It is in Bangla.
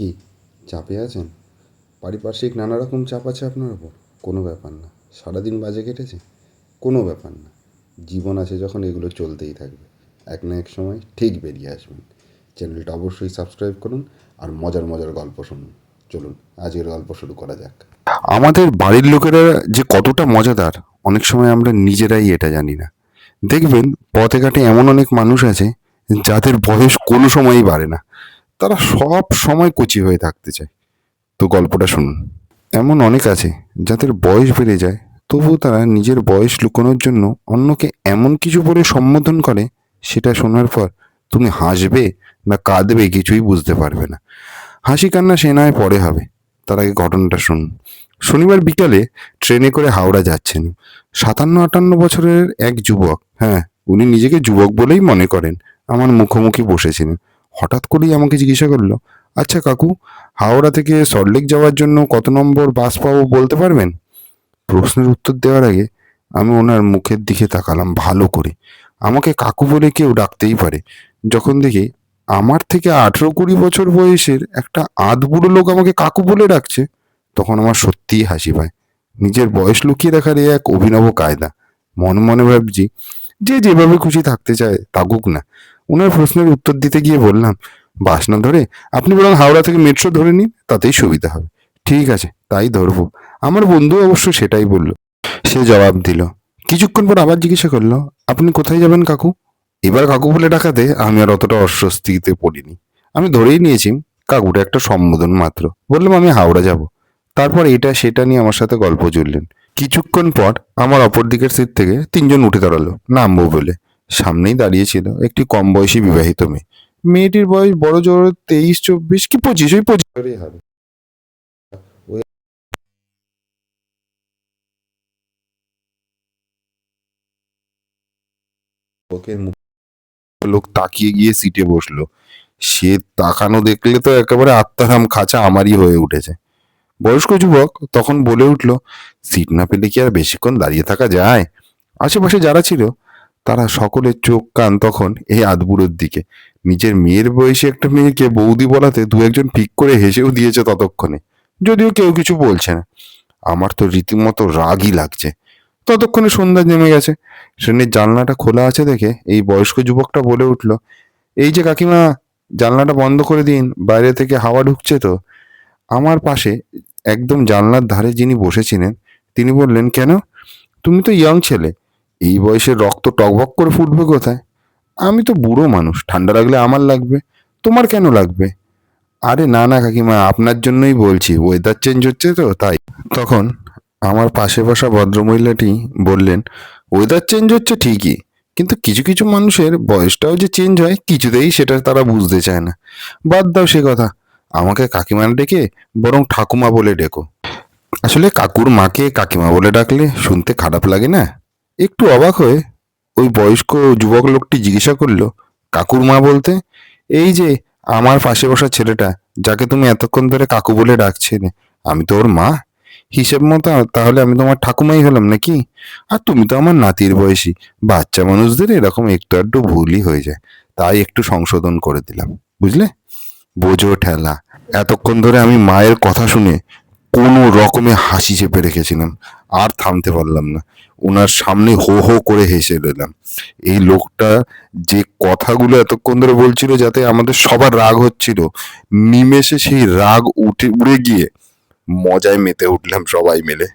কি চাপে আছেন? পারিপার্শ্বিক নানা রকম চাপ আছে আপনার ওপর? কোনো ব্যাপার না। সারাদিন বাজে কেটেছে? কোনো ব্যাপার না। জীবন আছে যখন এগুলো চলতেই থাকবে। এক না এক সময় ঠিক বেরিয়ে আসবেন। চ্যানেলটা অবশ্যই সাবস্ক্রাইব করুন আর মজার মজার গল্প শুনুন। চলুন, আজকের গল্প শুরু করা যাক। আমাদের বাড়ির লোকেরা যে কতটা মজাদার, অনেক সময় আমরা নিজেরাই এটা জানি না। দেখবেন, পথে ঘাটে এমন অনেক মানুষ আছে যাদের বয়স কোনো সময়ই বাড়ে না। তারা সব সময় কচি হয়ে থাকতে চায়। তো গল্পটা শুনুন। এমন অনেক আছে যাদের বয়স বেড়ে যায়, তবুও তারা নিজের বয়স লুকোনোর জন্য অন্যকে এমন কিছু বলে সম্বোধন করে, সেটা শোনার পর তুমি হাসবে না কাঁদবে কিছুই বুঝতে পারবে না। হাসি কান্না সে নয়, পরে হবে। তার আগে ঘটনাটা শুনুন। শনিবার বিকালে ট্রেনে করে হাওড়া যাচ্ছেন। সাতান্ন, আটান্ন বছরের এক যুবক। হ্যাঁ উনি নিজেকে যুবক বলেই মনে করেন। আমার মুখোমুখি বসেছিলেন। হঠাৎ করেই আমাকে জিজ্ঞাসা করল আচ্ছা কাকু, হাওড়া থেকে সল্টলেক যাওয়ার জন্য কত নম্বর বাস পাবো বলতে পারবেন? প্রশ্নের উত্তর দেওয়ার আগে আমি ওনার মুখের দিকে তাকালাম ভালো করে। আমাকে কাকু বলে কেউ ডাকতেই পারে। যখন দেখি আমার থেকে আঠেরো কুড়ি বছর বয়সের একটা আধ বুড়ো লোক আমাকে কাকু বলে ডাকছে, তখন আমার সত্যিই হাসি পায়। নিজের বয়স লুকিয়ে রাখার এ এক অভিনব কায়দা। মনে মনে ভাবছি, যে যেভাবে খুশি থাকতে চায় থাকুক না। ওনার প্রশ্নের উত্তর দিতে গিয়ে বললাম, বাস না ধরে, আপনি বরং হাওড়া থেকে মেট্রো ধরে নিন, তাতেই সুবিধা হবে। ঠিক আছে, তাই ধরবো। আমার বন্ধু অবশ্য সেটাই বলল। সে জবাব দিল, কিছুক্ষণ পর আবার জিজ্ঞাসা করল, আপনি কোথায় যাবেন কাকু? এবার কাকু বলে ডাকাতে আমি আর অতটা অস্বস্তিতে পড়িনি। আমি ধরেই নিয়েছি, কাকুটা একটা সম্বোধন মাত্র। বললাম, আমি হাওড়া যাব। তারপর এটা সেটা নিয়ে আমার সাথে গল্প জুড়লেন কিছুক্ষণ পর আমার অপর দিকের সিট থেকে তিনজন উঠে দাঁড়াল, নামবো বলে। সামনেই দাঁড়িয়েছিল একটি কম বয়সী বিবাহিত মেয়ে। মেয়েটির বয়স বড় জোর তেইশ, চব্বিশ কি পঁচিশ? ওই পঁচিশ। হবে। ওকে মুখ লোক তাকিয়ে গিয়ে সিটে বসল। সে তাকানো দেখলে তো একেবারে আত্মারাম খাঁচা আমারই হয়ে উঠেছে। বয়স্ক যুবক তখন বলে উঠল, সিট না পেলে কি আর বেশিক্ষণ দাঁড়িয়ে থাকা যায়? আশেপাশে যারা ছিল তারা সকলের চোখ কান তখন এই আদবুড়োর দিকে। নিজের মেয়ের বয়সী একটা মেয়েকে বৌদি বলাতে দু একজন পিক করে হেসেও দিয়েছে ততক্ষণে। যদিও কেউ কিছু বলছে না। আমার তো রীতিমতো রাগই লাগছে। ততক্ষণে সন্ধ্যা নেমে গেছে। ট্রেনের জানলাটা খোলা আছে দেখে এই বয়স্ক যুবকটা বলে উঠল, এই যে কাকিমা, জানলাটা বন্ধ করে দিন, বাইরে থেকে হাওয়া ঢুকছে তো? আমার পাশে একদম জানলার ধারে যিনি বসেছিলেন, তিনি বললেন, কেন? তুমি তো ইয়ং ছেলে। এই বয়সে রক্ত টকবক করে ফুটবে কোথায়? আমি তো বুড়ো মানুষ, ঠান্ডা লাগলে আমার লাগবে, তোমার কেন লাগবে? আরে না না কাকিমা, আপনার জন্যই বলছি ওয়েদার চেঞ্জ হচ্ছে তো, তাই। তখন আমার পাশে বসা ভদ্রমহিলাটি বললেন ওয়েদার চেঞ্জ হচ্ছে ঠিকই, কিন্তু কিছু কিছু মানুষের বয়সটাও যে চেঞ্জ হয়, কিছুতেই সেটা তারা বুঝতে চায় না। বাদ দাও সে কথা, আমাকে কাকিমা ডেকে বরং ঠাকুমা বলে ডেকো। আসলে কাকুর মাকে কাকিমা বলে ডাকলে শুনতে খারাপ লাগে না? একটু অবাক হয়ে ওই বয়স্ক যুবক লোকটি জিজ্ঞাসা করল, কাকুর মা বলতে? এই যে, আমার পাশে বসা ছেলেটা, যাকে তুমি এতক্ষণ ধরে কাকু বলে ডাকছিলে, আমি তো ওর মা। হিসেব মতো তাহলে আমি তোমার ঠাকুমাই হলাম নাকি? আর তুমি তো আমার নাতির বয়সী, বাচ্চা মানুষদের এরকম একটু আধটু ভুলই হয়ে যায়, তাই একটু সংশোধন করে দিলাম, বুঝলে? বোঝো ঠেলা, এতক্ষণ ধরে আমি মায়ের কথা শুনে কোনো রকমে হাসি চেপে রেখেছিলাম, আর থামতে পারলাম না। ওনার সামনে হো হো করে হেসে দিলাম। এই লোকটা যে কথাগুলো এতক্ষণ ধরে বলছিল যাতে আমাদের সবার রাগ হচ্ছিল, নিমেষে সেই রাগ উঠে, উড়ে গিয়ে মজায় মেতে উঠলাম সবাই মিলে।